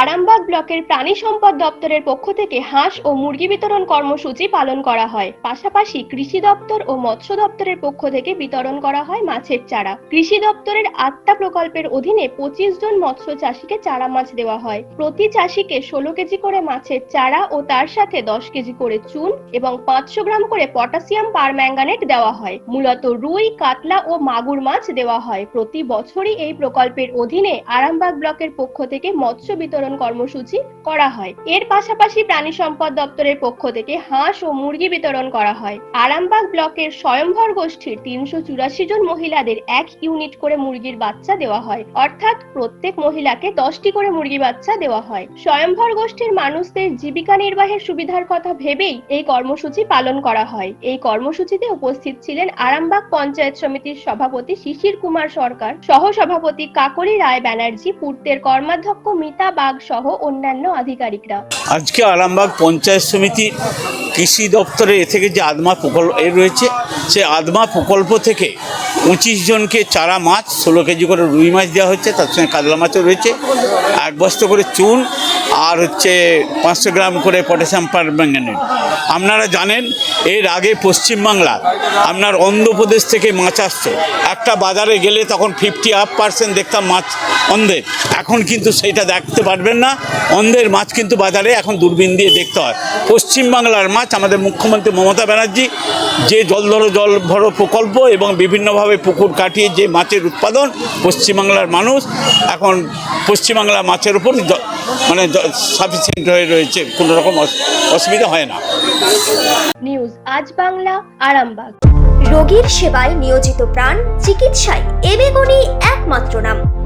আরামবাগ ব্লকের প্রাণী সম্পদ দপ্তরের পক্ষ থেকে হাঁস ও মুরগি বিতরণ কর্মসূচি পালন করা হয়। পাশাপাশি কৃষি দপ্তর ও মৎস্য দপ্তরের পক্ষ থেকে বিতরণ করা হয় মাছের চারা। কৃষি দপ্তরের আত্মা প্রকল্পের অধীনে পঁচিশ জন মৎস্য চাষিকে চারা মাছ দেওয়া হয়। প্রতি চাষিকে ষোলো কেজি করে মাছের চারা ও তার সাথে দশ কেজি করে চুন এবং পাঁচশো গ্রাম করে পটাশিয়াম পারম্যাঙ্গানেট দেওয়া হয়। মূলত রুই, কাতলা ও মাগুর মাছ দেওয়া হয়। প্রতি বছরই এই প্রকল্পের অধীনে আরামবাগ ব্লকের পক্ষ থেকে মৎস্য বিতরণ কর্মসূচি করা হয়। এর পাশাপাশি প্রাণী সম্পদ দপ্তরের পক্ষ থেকে হাঁস ও মুরগি বিতরণ করা হয়। আরামবাগ ব্লকের স্বয়ংভর গোষ্ঠীর তিনশো চুরাশি জন মহিলাদের এক ইউনিট করে মুরগির বাচ্চা দেওয়া হয়। অর্থাৎ প্রত্যেক মহিলাকে দশটি করে মুরগি বাচ্চা দেওয়া হয়। স্বয়ংভর গোষ্ঠীর মানুষদের জীবিকা নির্বাহের সুবিধার কথা ভেবেই এই কর্মসূচি পালন করা হয়। এই কর্মসূচিতে উপস্থিত ছিলেন আরামবাগ পঞ্চায়েত সমিতির সভাপতি শিশির কুমার সরকার সহ সভাপতি কাকলি রায় ব্যানার্জি, পূর্তের কর্মাধ্যক্ষ মিতা বাগ সহ অন্যান্য আধিকারিকরা। আজকে আরামবাগ পঞ্চায়েত সমিতির কৃষি দপ্তরে এ থেকে যে আদমা প্রকল্প এ রয়েছে, সে আদমা প্রকল্প থেকে পঁচিশ জনকে চারা মাছ, ষোলো কেজি করে রুই মাছ দেওয়া হচ্ছে, তার সঙ্গে কাতলা মাছও রয়েছে। এক বস্তা করে চুন, আর হচ্ছে পাঁচশো গ্রাম করে পটাশিয়াম পার পারম্যাঙ্গানেট আপনারা জানেন, এর আগে পশ্চিমবাংলা আপনার অন্ধ্রপ্রদেশ থেকে মাছ আসতো একটা বাজারে গেলে তখন ফিফটি আপ পার্সেন্ট দেখতাম মাছ অন্ধের। এখন কিন্তু সেটা দেখতে পারবেন না। অন্ধের মাছ কিন্তু বাজারে এখন দূরবীন দিয়ে দেখতে হয়। পশ্চিমবাংলার মাছ আমাদের মুখ্যমন্ত্রী মমতা ব্যানার্জি যে জল ধরো, জল ভরো প্রকল্প এবং বিভিন্নভাবে পুকুর কাটিয়ে যে মাছের উৎপাদন পশ্চিমবাংলার মানুষ এখন পশ্চিমবাংলা মাছের উপর মানে সাফিসিয়েন্ট হয়ে রয়েছে, কোনো রকম অসুবিধা হয় না। নিউজ আজ বাংলা, আরামবাগ। রোগীর সেবায় নিয়োজিত প্রাণ, চিকিৎসায় এবেগুনি একমাত্র নাম।